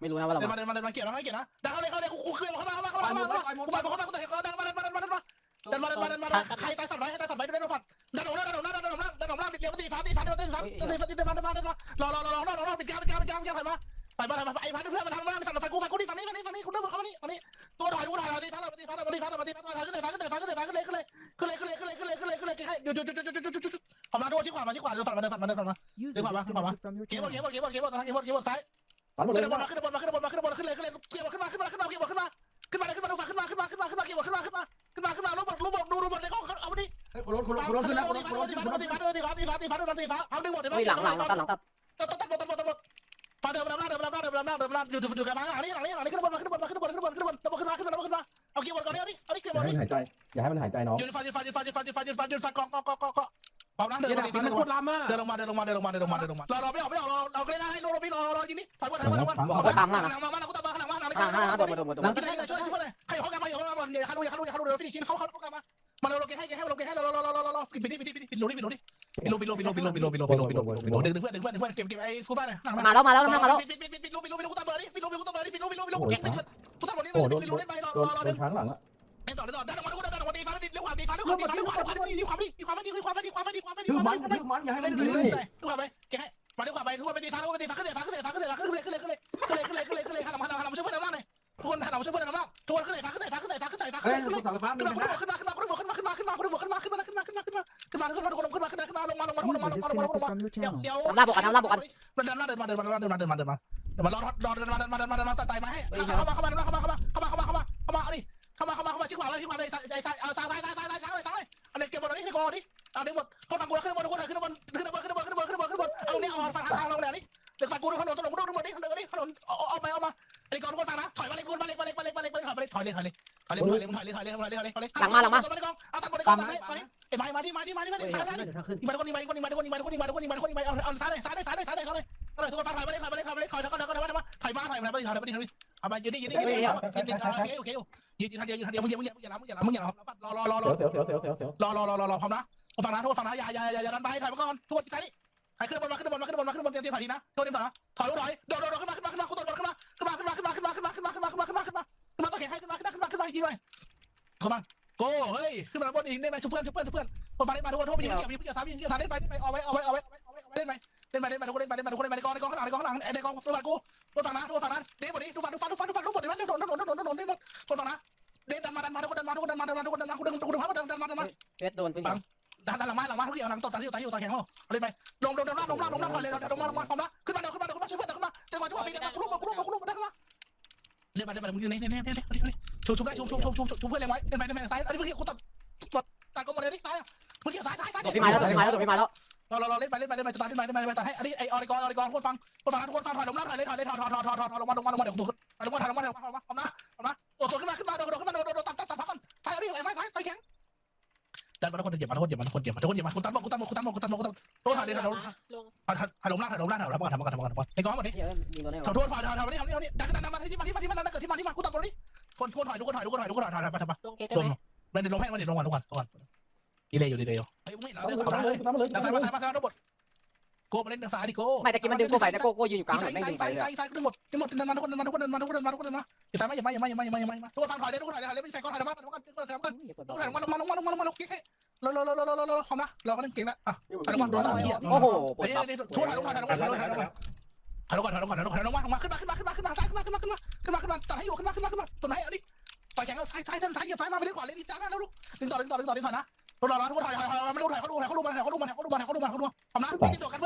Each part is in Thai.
ไม่รู้นะว่าเราเดินมาเดินมาเดินมาเกี่ยวนะเกี่ยวนะดันเข้าเลยเข้าเลยกูเคลื่อนเข้ามาเข้ามาเข้ามาเข้ามาเข้ามาเข้ามาเข้ามาเข้ามาเดินมาเดินมาเดินมาเดินมาเดินมาเดินมาเดินมาเดินมาใครตายสัตว์ไว้ใครตายสัตว์ไว้เดินมาฝัดดันออกหน้าดันออกหน้าดันออกหน้าดันออกหน้าเดี๋ยวตีฟ้าตีฟ้าตีฟ้าตีฟ้าตีฟ้าตีฟ้าเดินมาเดินมาเดินมารอรอรอรอรอรอปิดกลางปิดกลางปิดกลางปิดกลางถอยมาไปมาถอยมาไอ้พันเพื่อนมาทำมาสั่งไฟกูไฟกูดิฝั่งนี้ฝั่งนี้ฝั่งนี้กูเดินเข้ามานี่ฝั่งนี้ตัวถอยกูถอยตีฟ้าตีฟ้าตีฟ้าตีฟ้าตีฟ้าถอยขึ้นเลยฟ้าขึ้นเลยฟ้าขึ้นเลยฟ้าขึ้นเลยขึ้นเลยขึ้นเลยขึ้นเลยขึ้นเลยขึ้นเลยขึ้นเลยขึ้นเลยขึ้นเลยหยุดหยุดหยุดหยุดหยุดหยุดหยุดผมมาดูชี้ขวามาชี้ขวาเดินฝัดมาเดินฝัดมาเดินฝัดมา User Come on, come on, disconnected from your เกี่ยว channel. เกี่ยวเกี่ยวเกี่ยวตอนนั้นเกี่ยวเกี่ยวซ้ายฝันหมดเลขึ้ยนบนมาขึ้ ฝันหมดเลยขึ้นบนมาขึ้นบนมาขึ้นบนมาขึ้นบนมาขึ้นเลยขึ้นเลยกินมาขึ้นมาขึ้นมาขึ้นมากินมาขึ้นมาขึ้นมาขึ้นมาดูฝั่งขึ้นมาขึ้นมาขึ้นมาขึ้นมากินมาขึ้นมาขึ้นมาขึ้นมาขึ้นมาลูกบอลลูกบอลดูดูบอลในกล้องเอาไปดิคนรถคนรถคนมาขึ้นแล้วคนรถคนรถตีฟ้าตีฟ้าตีฟ้าตีฟ้าตีฟ้าตีฟ้าตีฟ้าเอาดึงหมดเลนมั้ยหลังหลังหลังตัดหลังตัดตัดตัดหมาตัดหมาตัดหมดฟ้าเดินมาหน้าเดินมาหน้าเดินมาหน้าเดินมาหน้าอยู่อยู่กันมาหลังนี้หลังนี้หลังนี้ขึ้นบนมาขึ้นบนมาขึ้นบนขึ้นบนขึ้นบนขึ้นมาขึ้นมาขึ้นมาเอาเกี่ยวบอลก่อนเนี่ยนี่เอานี่เกี่ยวบอลนี่หายใจอย่าให้มันหายใจน้างยืนฟันยืนฟันยืนฟันยืนฟันยืนฟันยืนฟันยืนฟันกองกองกองกอง กองเปล่านะเดินเดี๋ยวมาแบบตีมันฟ้าโคตรล้ำอะเดินลงมาเดินลงมาเดินลงมาเดินลงมาเดินลงมาเดินลงมารอรอไม่ออกไม่ออกเราเราเล่นให้รอพี่รอรอยิงนี่ถอยบอลถอยบอลถอยบอลหลังมาหลังมาหลังกูตามมาหลังมาหลังข้างข้างข้างโดนมาโดนมาโดนหลัมางไปไหนช่วยช่วยเลยใครเขากันมาอย่าเขามาอย่าเขาดูอย่าเขาดูอย่าเขาดูเดี๋ยวฟินิชเขาเขาเขากันมามาเราเราเกให้เกให้เราเกให้เราเราเราเราเราปิดปิดปิดปิดปิดโลนี่ปิดโลนี่ปิดโลปิดโลปิดโลปิดโลปิดโลปิดโลปิดโลปิดโลปิดโลปิดโลดึงเพื่อนดึงเพื่อนดึงเพื่อนเก็บเก็บไอ้ฟูบ้านเนี่ยหลังมาแล้วมาแล้วมาแล้วปิดปิดปิดปิดโลปิดโลปิดโลกูตามเบอร์นี่ปิดโลปิดโลกูตามเบอร์นี่ปิดโลปิดโลปิดโลกูตามกูตามบอลนี่โอ้โดนปิดโดโลนเล่นไปรอโดรนอรอโดเดินนช้างหลังอะเล่นต่อเล่นต่อดันออกมาดู ขวาตีฟ้าเลี้ยวขวาตีฟ้าเลี้ยวขวาตีขวาตีขวาตีขวาตีขวาตีขวาตีขวาตีขวาตีถือขวามันตีถือมันอย่าให้เล่มันนเล่ยิเล่นเล่นขวาไปเก่งให้มาดีกว่าไปทุกคนไปตีฟ้าทุกคนไปตีฟ้าขึ้นเลยฟ้าขึ้นเลยฟ้าขึ้นเลยฟ้าขึ้นเลยฟ้าขึ้นเลยขึ้นเลยขึ้นเลยขึ้นเลยขึ้นเลยขึ้นเลยหันหลังหันหลังมาช่วยเพื่อนน้ำล่างเลยทุกคนหันหลังมาช่วยเพื่อนน้ำล่างทุกคนขึ้นเลยฟ้าขึ้นเลยฟ้าขึ้นเลยฟ้าขึ้นเลยฟ้าขึ้เฮ้นยเลยขึ้นเลยเสาไฟฟ้ามีขึ้นปัญมาหาขึ้นมาขึ้นมาขึ้นมาขึ้นมาขึ้นมาขึ้นมาขึ้นมาขึ้นมาขึ้นมาขึ้นมาขึ้นมาขึ้นมาขึ้นมาขึ้นมาขึ้นมาทุกคนขึ้นมาขึ้นมาขึ้นมาลงมาลงมาลงมาลงมาลงมาลงมาลงมา User disconnected from your เดี๋ยว channel. เดี๋ยวทำหน้าบอกกันทำหน้าบอกกันมันเดินมาเดินมาเดินมาเดินมาเดินมาเดินมาเดินมารอ เอาเดิหมดคนฝั่งกูขึ้นบอลขึ้นบอลขึ้นบอลขึ้นบอลขึ้นบอลขึ้นบอลขึ้นบอลขึ้นบอลเอาเนี่ยเอาฝั่งทางเราเนี่ยนี่เด็กฝั่งกูดูถนนถนนกูดูถนนนี่ถนนนี่ถนนเอาเอาไปเอามาไอ้กอนทุกคนฟังนะถอยมาเลยกูมาเลยมาเลยมาเลยมาเลยมาเลยถอยมาเลยถอยเลยถอยเลยถอยเลยถอยเลยถอยเลยถอยเลยถอยเลยถอยเลยถอยเลยเอาตัดบอลกองเอาตัดบอลกองไอ้ไม้มาที่มาที่มาที่มาที่ซ้ายซ้ายยิมาคนยิงมาคนยิงมาคนยิงมาคนยิงมาคนยิงมาคนยิงมาเอาเอาซ้ายเลยซ้ายเลยซ้ายเลยซ้ายเลยซ้าเลยเอาเลยทุกคนฟังถอยมาเลยถอยมาเลยถอยมาเลยถอยถอยถอยถอยถอยถอยถอยมาถอยมาถอยมาถอยมาถอยมาเอามายืนนี่ยืนนี่ยืนนี่ยืนนี่โอเคโอเคยืนยืนทันเดียวยืนทันเดียวมึงอย่ามึงอย่ามึงอย่ามึงอย่ามึงอย่ารอรอรอรอเสียวเสียวเสียวเสียวเสียวรอรอรอรอรอพร้อมนะ ฟังนะโทุกคนฟังนะอย่าอย่าอย่าอย่าดันไปถอยมาก่อนทุกคนซ้ายนี่ใครขึ้นบอลมาขึ้นบอลมาขึ้นบอลมาขึ้นบอลเตรียมเตรียมถอยดีนะโดนเตรียมถอยนะถอยถอยโดดโดดขึ้นมาขึ้นมาขึ้นมากูโดดขึ้นมาขึ้นมาขึ้นมาขึ้นมาขึ้นมาขึ้นมาขึ้นมาขึ้นมาขึ้นมาขึ้นมาขึ้นมาขึ้นมาต้อแข่งให้ขึ้นมาขึ้นมาขึ้นมาขึ้นมายิงเลยเข้ามาโก้เฮ้ยขึ้นมาบนอีกได้ไหมชุบเพื่อนชุบเพื่อนชุบเพื่อนคนฟังได้มาทุกคนโทุกคนยิงเกี่ยวยิงเกี่ยวสามยิงเกี่ยวสามเล่นไปเล่นไปเอาไว้เอาไว้เอาไว้เอาไว้เล่นไปเล่นไปเล่นไปทุกคนเล่นไปเล่นไปทุกคนเล่นไปในกองในกองข้างหลังในกองข้างหลังในกองทุกคนกู เล่นไปเล่นไปมึงยืนนี่นี่นี่นี่นี่ชุบชุบได้ชุบชุบชุบชุบชุบเพื่อนเล่นไว้เล่นไปเล่นไปซ้ายอันนี้เมื่อกี้กูตัดตัดตัดก็หมดเลยนี่ซ้ายเมื่อกี้ซ้ายซ้ายซ้ายโดนพี่ไม้แล้วโดนพี่ไม้แล้วโดนพี่ไม้แล้วเราเราเราเล่นไปเล่นไปเล่นไปตัดเล่นไปเล่นไปตัดให้อันนี้ไอออริกอนออริกอนคนฟังคนฟังทุกคนฟังถอยลงล่างถอยเลยถอยเลยถอยถอยถอยถอยถอยลงมาลงมาลงมาเดี๋ยวถูกถอยลงมาถอยลงมาถอยลงมาถอยลงมาพร้อมนะพร้อมนะโดดขึ้นมาขึ้นมาโดดโดดขึ้นมาโดดโดดตัดตัดตัดพักกันซ้ายอันนี้ไอ้ไม้ซ้ายไปแข็งดันมาทุกคนเหยียบมาทุกคนเหยียบมาทุกคนเหยียบมาทุกคนเหยียบมาคุณตันบอกคุณตันบอกคุณตันบอกคุณตันบอกคุณตันทุกคนถอยเลยถอยลงลงถอยลงล่างถอยลงล่างถอยลงล่างถอยลงล่างถอยลงล่างถอยลงล่างไอ้ก้อนหมดดิเฮียยิงโดนได้ถอยทุกคนถอยถอยถอยนี่ทำนี่ทำนี่ดันกันดันมาที่มาที่มาที่มา ทุกคนถอยทุกคนถอยทุกคนถอยทุกคนถอยถอยถอยไปถอยไปลงเกตได้ลงไหมมันเดี๋ยวลงให้มันเดี๋ยวลงก่อนลงก่อนลงก่อนดีเลยอยู่ดีเลยอยู่เฮ้ยไม่เอาสามเลเลยยตามมาเลยทางซ้ายมาซ้ายมาซ้ายทั้งหมดโก้มาเล่นทางซ้ายดิโก้ไม่ตะกี้มันดึงโก้ไปแต่โก้โก้ยืนอยู่กลางซ้ายไม่ซ้ายดึงไปซ้ายเลยซ้ายซ้ายทั้งหมดทั้งหมดเดินมาทุกคนเดินมาทุกคนเดินมาทุกคนดินมาทุกคนเดินมาอย่าซ้ายมาอย่ามาอย่ามาอย่ามาอย่ามาอย่ามาทุกคนฟังถอยเลยทุกคนถอยเลยถอยเลยไม่ใช่ก้อนถอยมาทุกคนทุกคนถอยมาทุกคนถอยมาลงมาลงมาลงมาลงมาลงเก๊กเราเราเราเราเราเราพร้อมนะเราก็เล่นเก่งแล้วอะถอยลงมาโดนตรงนี้โอ้โหปวดเฮ้ยตับทุกคนถอยลงมาถอยลงมาถอยลงมา ถอยลงมาถอยลงมาถอยลงมาถอยลงมาถอยลงมาถอยลงมาขึ้นมาขึ้นมาขึ้นมาขึ้นมาซ้ายขึ้นมาขึ้นมาขึ้นมาขึ้นมาขึ้นมาตัดให้อยู่ขึ้นมาขึ้นมาขึ้นมาตัวไหนเอาดิฝ่ายแข่งเอาซ้ายซ้ายซ้ายเหยียบซ้ายมาไปเล่นขวาเล่นที่ซ้ายมาแล้วลูกดึงต่อดึงต่อดึงต่อดึงต่อนะรอรอทุกคนถอยถอยถอยไม่รู้ถอยเขาดูถอยเขาดูมาถอยเขาดูมาถอยเขาดูมาถอยเขาดูมาถอยเขาดูมาพร้อมนะตีตัวกันเพื่อนที่ซ้ายมาคุณเ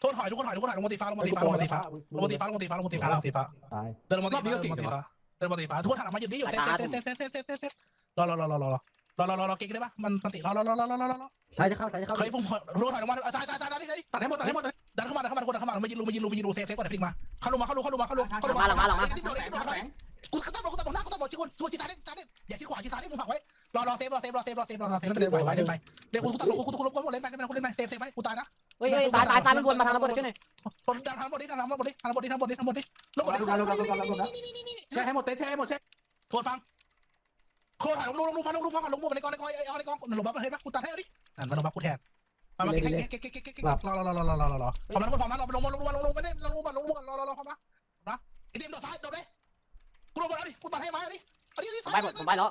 โทษหอยทุกคนหอยทุกคนหอยลงมาตีฟ้าลงมาตีฟ้าลงมาตีฟ้าลงมาตีฟ้าลงมาตีฟ้าลงมาตีฟ้าลงมาตีฟ้าเดินลงมาตีฟ้าเดินลงมาตีฟ้าเดินลงมาตีฟ้าทุกคนหันออกมาหยุดนี่หยุดเซ็เซ็เซ็เซ็เซ็รอรอรอรอรอรอรอรอรอรอเก่งได้ปะมันมันติรอรอรอรอรอรอรอใช่จะเข้าใช่จะเข้าเคยผมโรถอยลงมาตายตายตายตายตัดให้หมดตัดให้หมดดันเข้ามาดันเข้ามาคนดันเข้ามามายิงลูมายิงลูมายิงลูเซฟเซฟก่อนเดี๋ยวพลิกมาเข้าลงมาเข้าลงเข้าลงมาเข้าลงเข้าลงมาหลังมาหลังมากูตัดบอกกูตัดบอกหน้ากูตัดบอกชิคนส่วชิซาเด่นซาเด่นอย่าชิขวาชิซาเด่นมึงหักไว้ รอรอเซฟรอเซฟรอเซฟรอเซฟรอเซฟเล่นไปเล่นไปเดี๋ยวกูตัดกูกูกูกูเล่นไปเล่นไปเล่นไปเซฟเซฟไปกูตายนะเฮ้ยตายตายตายมันวนมาทำงระบบช่วยหน่อยคนดันทางระบบดิทางระบบดิทำระบบดิทางระบบดิทลงระบบดิระบบดิระบบดิระบบดิแช่ให้หมดเต้แช่ให้หมดแช่ทวนฟังโคตรถ่ายลงรูลงรูพันลงรูพันลงรูในกองในกองเอาในกองหลบบัฟเฮ้ยบัฟกูตัดให้ดินั่นมันลงบัฟกูแทนมามาเก๊กเก๊กเก๊กเก๊กรอรอรอรอรอรอรอพอมันคนพอมันรอลงมาลงมาลงมาเล่นลงมาลงมกรอรอรอพอมานะไอเดมโดดซ้ายโดดเลยกูลงมาแล้ลดิกูปัดให้ไม้ดิเอาดิเอาดิผมไปหมดผมไปแล้ว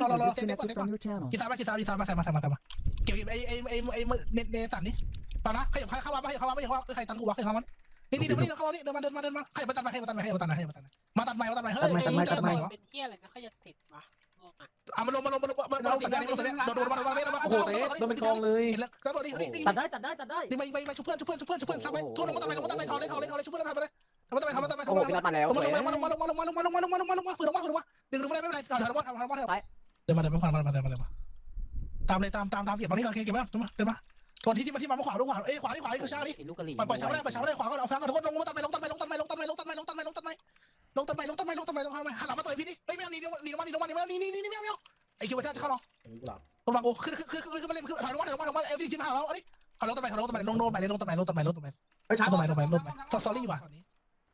รอรอรอเซฟก่อนเซฟก่อนกินซามากินซามากินซามาใส่มาใส่มาใส่มาเก็บไอ้ไอ้ไอ้ไอ้เนเนสันนี่ปานะขยับเข้ามาขยับเข้ามาขยับเข้ามาใครตันกูวะใครเข้ามาไอ้นี่เดี๋ยวมานี่เข้ามาเดินมาเดินมาเดินมาใครมาตัดมาใครมาตัดมาใครมาตัดมาใครมาตัดมามาตัดใหม่มาตัดใหม่เฮ้ยมาตัดใหม่ตัดใหม่เป็นเที่ยอะไรไม่ค่จะติดวะอะมาลงมาลงมาลงมาลงสัญญาณลงสัญญาณโดนโดนมาโดนมาลงมาลงมาลงมาลงมาลงมาลยตัดได้ตัดได้ตัดได้ไปไปไปชุบเพื่อนชุบเพื่อนชุบเพื่อนชุบเพื่อนซับไปทุกคนมาตัดไปลงมาตัดไปถอนเลยถอนเลยถอนเลงมาบเพื่อนทำไปเลยทำไปทำไปทำไปทำไปทำไปลงมาลงมาลงมาลงมาลงมาลงมาลงมาลงมาลงมาลงมาลงมาลงมาลงมาลงมาลงมาดึงลงมาได้ไม่เป็นไรถอนถอนถอนถอนถอน เดินมาเดินมาขวามาเดินมาเดินมาตามเลยตามตามตามเสียบมานี้ก่อคเก็บมาเดินมาเดินมาตอนที่ที่มาที่มาขวาดูขวาเอ้ยขวานี่ขวานี่คือช้านี่ลูนี่ปล่อยช้างไม่ได้ปล่อยช้างไม่ได้ขวาก็เอาฟังก่อนทุกคนลงมาตัดไปลงตัดไปลงตัดไปลงตัดไปลงตัดไปลงตัดไปลงตัดไปลงตัดไปลงตัดไปลงตัดไปลงตัดไปหันหลังมาต่อยพี่นี่ไม่ไม่เอาหนีหนีลงมาหนีลงมาหนีไม่าหนีหนีหนีไม่เอาไอคิวเบต้าจะเข้าหราะลงมาโอ้ขึ้นขึ้นขึ้นขึ้นมาเลอยลถอยลงมาถอยลงมาเอฟดีจิมหาเราอันนี้ขับรถตัดไปขับรถตัดไปลงโน่นไปเลยลงตัดไปลงตัดไปลงตัดไปลงตัดไปงตัดไปลงดไปลงตัไปลงตัดไปลงตัดไปลงตัดตัดไปลงตัตัดไปลด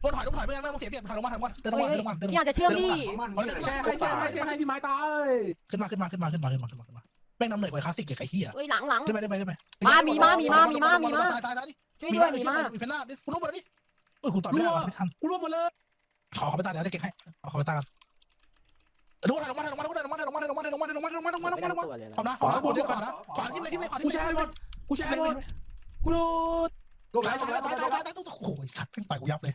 โดนถอยต้องถอยไม่งั้นไม่ต้องเสียเปรียบถอยลงมาถอยลงมาเดินลงมาเดินลงมาเดินลงอยามากจะเชื่อมพี่แช่ใช่ใช่ให้พี่ไม้ตายขึ้นมาขึ้นมาขึ้นมาขึ้นมาขึ้นมาขึ้นมาขึ้นมาแม่งน้ำเหนื่อยไว่คลาสสิกเก่ไอ้เฮียเฮ้ยหลังหลังขึ้นไปได้ไปได้ไปตายตายตายดิช่วยมีด้วมายมีมามีเพนน่าดิคุณรู้หมดนี่เออกูตอบไม่ได้ไม่ทัคุณรวบหมดเลยขอขอไปตายเดี๋ยวจะเก่งให้ขอไปตายกันะลงมาลงมาลงมาลงมาลงมาลงมาถอยลงมาถอยลงมาถอยลงมาถอยลงมาถอยลงมาถอยลงมาถอยลงมาขวานะขวานะบนขวานะขวาทิ้มเลยทิ้มเลยขวาทิ้กูมแช่ให้หมดกูาช่ให้หมดกูโดนลงไหลลงไหลลงไหลโอ้ยสัตว์แม่งต่อยกูยับเลย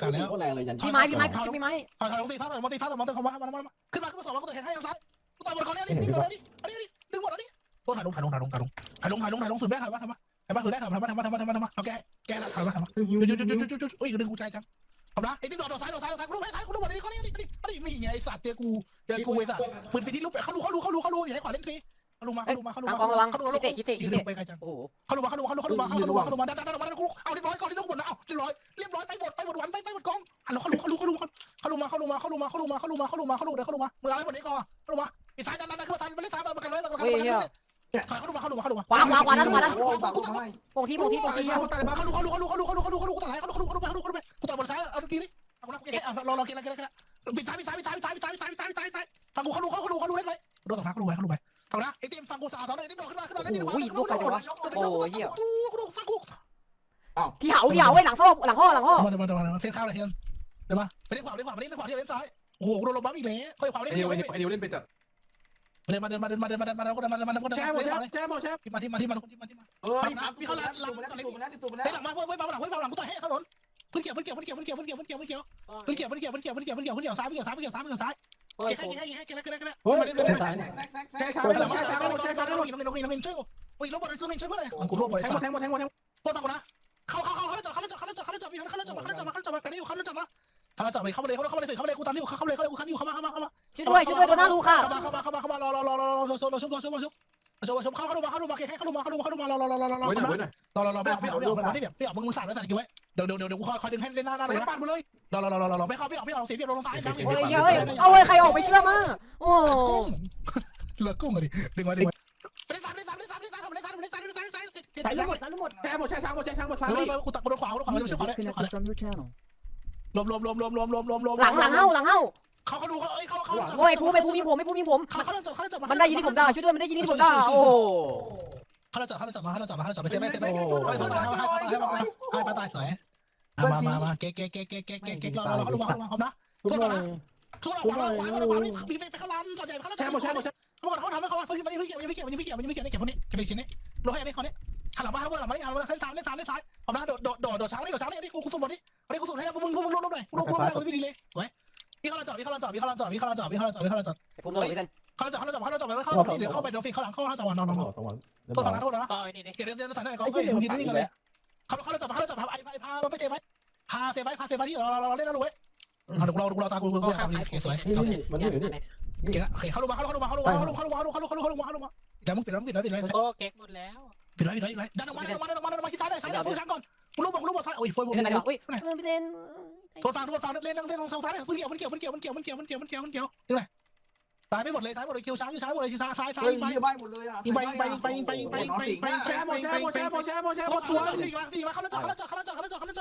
ะครับแล้วก็แรงเลยยันพี่ไม้พี่ไม้พี่ไม้ถอยถอยลงตีฟ้าถอยลงตีฟ้าถอยลงตีฟ้ามามามาขึ้นมาขึ้นมาสองมากูตัวแข่งให้ทางซ้ายกูต่อยบอลก่อนนี่นี่นี่นี่นี่นี่ดึงบอลนี่ตัวถ่ายลงถ่ายลงถ่ายลงถ่ายลงถ่ายลงถ่ายลงถ่ายลงสุดแม่ถ่ายมาถ่ายมาถ่ายมาสุดแม่ถ่ายมาถ่ายมาถ่ายมาถ่ายมาถ่ายมาเอาแกแกละถ่ายมาถ่ายมาหิวจุดจุดจุดจุดจุดอุ้ยดึงกูใจจังเอาละไอ้ที่โดดโดดซ้ายโดดซ้ายโดดซ้ายกูรู้ไหมซ้ายกูรู้หมดนี่เขานี่นี่นี่มีไงไอ้สัตว์เจอกูเจอกูไอ้สัตว์ปืนไปที่ลูกเขารู้เขารู้เขารู้เขารู้อย่าให้ขวาเล่นฟรี เขารู้มาเขารู้มาเขารู้ทางมากองระวังเขารู้คิเตะคิเตะคิยืนเตะไปไกลจังโอ้โหเขารู้มาเขารู้มาเขารู้เขารู้มาเขารู้มาเขารู้มาดันดันดันมาดันกูเอาเรียบร้อยก่อนที่ต้องหมดนะเอาเรียบร้อยเรียบร้อยไปหมดไปหมดวันไปไปหมดกองอะเขารู้เขารู้เขารู้เขารู้มาเขารู้มาเขารู้มาเขารู้มาเขารู้มาเขารู้มาเขารู้มาเขารู้มาเขารู้มาเมื่อไรหมดนี้ก่อนเขารู้มาอีซ้ายดันดันดันขึ้นมาซ้ายไปเล่นซ้ายมากันไว้มากันไว้มากันไว้เขารู้มาเขารู้มาเขารู้มาขวาขวาขวาด้านขวาด้านโอ้ตากูให้โป่งที่โป่งที่โป่งที่เขารู้เขารู้เขารู้เขารู้เขารู้เขารู้เขารู้เขารู้เขารู้เขารู้เขารู้เขารู้เขารู้เขารู้กูต่อยบอลซ้ายเอาตะกี้นี่เอาละกูรอรอกินอะไรกินอะไรปิดซ้ายปิดซ้ายปิดซ้ายปิดซ้ายปิดซ้ายปิดซ้ายปิดซ้ายปิดซ้ายปิดซ้ายฟังกูเขารู้เขารู้เขารู้เล่นไว้โดนสัมภาระเขารู้ไว้เขารู้ไว้ฟังนะไอ้ทีมฟัง กูสาวสาวเลยทีมโดดขึ้นมาขึ้นมาเล่นทีมขวากูดูฟังกูที่เหาที่เหาไว้หลังท่อหลังท่อหลังท่อมาเดี๋ยวมาเดี๋ยวมาเส้นข้าวเลยเฮียเดี๋ยวมาไปเล่นขวาเล่นขวาไปเล่นขวาที่เล่นซ้ายโอ้โหโดนลงบ้าอีกแล้วค่อยขวาไอเล่นเดีเดียยววไอเดียวเล่นเป็นจัดเดินมาเดินมาเดินมาเดินมาเดินมาเดินมาเดินมาเดินมาเดินมาแชร์หมดแชร์แชร์หมดแชร์ที่มาที่มาที่มาที่มาที่มาเฮ้ยมีเขาลัดตูดมาแล้วตูดมาแล้วตูดมาแล้วเฮ้ยหลังมาเว้ยเว้ยมาหลังเว้ยมาหลังกูต่อยให้ถนนเพิ่งเกี่ยวเพิ่งเกี่ยวเพิ่งเกี่ยวเพิ่งเกี่ยวเพิ่งเกี่ยวเพิ่งเกี่ยวเพิ่งเกี่ยวโอ้ยเพิ่งเกี่ยวเพิ่งเกี่ยวเพิ่งเกี่ยวเพิ่งเกี่ยวเพิ่งเกี่ยวเพิ่งเกี่ยวซ้ายเพิ่งเกี่ยวซ้ายเพิ่งเกี่ยวซ้ายเพิ่งเกี่ยวซ้ายโอ้ยเกี่ยวผมให้เกี่ยวให้เกี่ยวให้เกี่ยวให้เกี่ยวเฮ้ยมาเรื่อยตายแม็กแม็กแชแม็ร์ก ช้าๆไปมาหมดแชร์ช้าไปหมดแชร์ช้าไปหมดน้องน้องน้องน้องช่วยกูอุ้ยรบอลช่วยช่วยเพื่อนหน่อยกูรถบอลแทงหมดแทงหมดแทงหมดแทงหมดโคตรฟังกูนะเข้าเข้าเข้าเขาจะจับเขาจะจับเขาจะจับเขาจะจับเขาจะจับเขาจะจับเขาจะจับเขาจะจับกันอยู่เขาจะจับมาเขาจะจับเลยเข้ามาเลยเข้ามาเลยเข้ามาเลยกูตามที่เข้ามาเลยเข้าเลยกูคันอยู่เข้ามาเข้ามาเข้ามาช่วยด้วยช่วยด้วยโดนหน้ารูค่ะเข้ามาเข้ามาเข้ามาเข้ามารอรอรอรอรอรอชุบรอชุบรอชุบรอชุบรอชุบรอชุบเข้าเข้าดูมาเข้าดูมาเข้าดูมาเข้าดูมาเข้าดูมารอรอรอรอรอรอไว้หน่อยไว้หน่อรอรอรอไม่เอาไม่เอาไม่เอาไม่เอาที่แบบไม่เอามึงมึงสั่นแล้วสั่นกี่ไว้เดี๋ยวเดี๋ยวเดี๋ยวกูคอยคอยดึงให้เล่นหน้าหน้าเลยนะปัดมาเลยรอรอรอรอรอไม่เข้าไม่เอาไม่เอาเสียเปรียบลงซ้ายดังอีกโอ้ยเอาเว้ยใครออกไปเชื่อมาโอ้ เหลือกุ้งอะดิดึงไว้ดึงไว้เล่นซ้ายเล่นซ้ายเล่นซ้ายเล่นซ้ายเล่นซ้ายเล่นซ้ายเล่นซ้ายเล่นซ้ายใส่ทั้งหมดทั้งหมดแชร์หมดแชร์ช้าหมดแชร์ช้าหมดช้าเฮ้ไปยกูตักกูโดนขวางกูโดนขวางกูช่วยขวางเลยช่วยขวางเลย from your channel. รวมรวมรวมรวมรวมรวมรวมรวมหลังหลังเฮ้าหลังเฮ้าเขาเขาดูเขาเอ้ยเขาเขาโอ้ยกูไม่พูดมีผมไม่พูดมีผมเขาเขาจับเขาจับมันได้ยินที่ผมด่าช่วยด้วยมันได้ยินที่ผมด่าโอ้เขาจับเขาจับมาเขาจับมาเขาจับไปเซฟไปเซฟไปให้เขาตายให้เขาตายให้เขาตายให้เขาตายสวยมามามาเก๊กเก๊กเก๊กเก๊กเก๊กเก๊กเก๊กรอรอเขาดูมาเขาดูมาเขานะทุกหน่อยช่วยเราขวางเราขวางเราขวางนี่มีไปไปเขาลันจอดใหญ่เขาแชร์หมดแชร์หมดแชร์ เขาบอกเขาทำให้เขาเพิ่งมันเพิ่เกี่ยวเพิ่เกี่ยวมันเพิ่เกี่ยวมันเพิ่งเกี่ยวมันเพิ่เกี่ยวนี่เก็บไปชิ้นนี้โลงให้นี่เขาเนี่หันหลังมาหันหลังมานี่หันหลังมาเส้นสามเส้นสามเส้นซ้ายผมนะโดดโดดโดดโดดช้างนี่โดดช้างนี่นี่กูกูสุ่มหมดนี่อันนี้กูสุ่มให้แล้วมึงมึงลงลงหน่อยลงลงหน่อยกูไม่ดีเลยสวยพี่เขาจอดพี่เขาจอดพี่เขาจอดพี่เขาจอดพี่เขาจอดพี่เขาจอดผมโดนไปกันเขาจอดเขาจอดเขาจอดไปเขาจอดเดี๋ยวเข้าไปเดี๋ยวฟีเข้าหลังเข้าเขาจอดนอนนอนนอนนอนตัวร้ฝั่งนั้นโทษนะต่อยนี่ดิเดี๋ยวเดี๋ยวใส่หน่อยเขาเฮ้ยมึงยืนนิ่กันเลยเขาเขาจอดเขาจอดพาไอ้พาไปเซฟไว้พาเซฟไว้พาเซฟไว้ที่เราเราเล่นแล้วรู้ไว้เอาดูเราดูเราตากูกูกูตามนี่สวยมันอยู่นี่ เก่งละโอเคเขาลงมาเขาลงมาเขาลงมาเขาลงมาเขาลงมาเขาลงมาเขาลงมาเขาลงมาเขาลงมาเดี๋ยวมึงปิดแล้วมึงปิดแล้วปิดแล้วโอ้เก๊กหมดแล้วปิดแล้วปิดแล้วปิดแล้วดันออกมาดันออกมาดันออกมาดันออกมาที่ซ้ายได้ซ้ายได้พูดช้างก่อนกูรู้บอกกูรู้บอกซ้ายโอ้ยพูดพูดไม่เป็นไรหรอกพูดอุ้ยพี่เล่นโทษฟังโทษฟังเล่นนั่งเส้นทางซ้ายมันเกี่ยวมันเกี่ยวมันเกี่ยวมันเกี่ยวมันเกี่ยวมันเกี่ยวมันเกี่ยวมันเกี่ยวยังไงซ้ายไปหมดเลยซ้ายหมดเลยคิวช้างคิวช้างหมดเลยซ้ายซ้ายซ้ายเฮ้ยไปมีใบหมดเลยอะยิงไปยิงไปยิงไปยิงไปยิงไปยิงไปยิงไปแชร์หมดแชร์หมดแชร์หมดแชร์หมดแชร์หมดโคตรตัวสี่มาสี่มาเขาแล้วจอดเขาแล้วจอดเขาแล้วจอดเขาแล้วจอด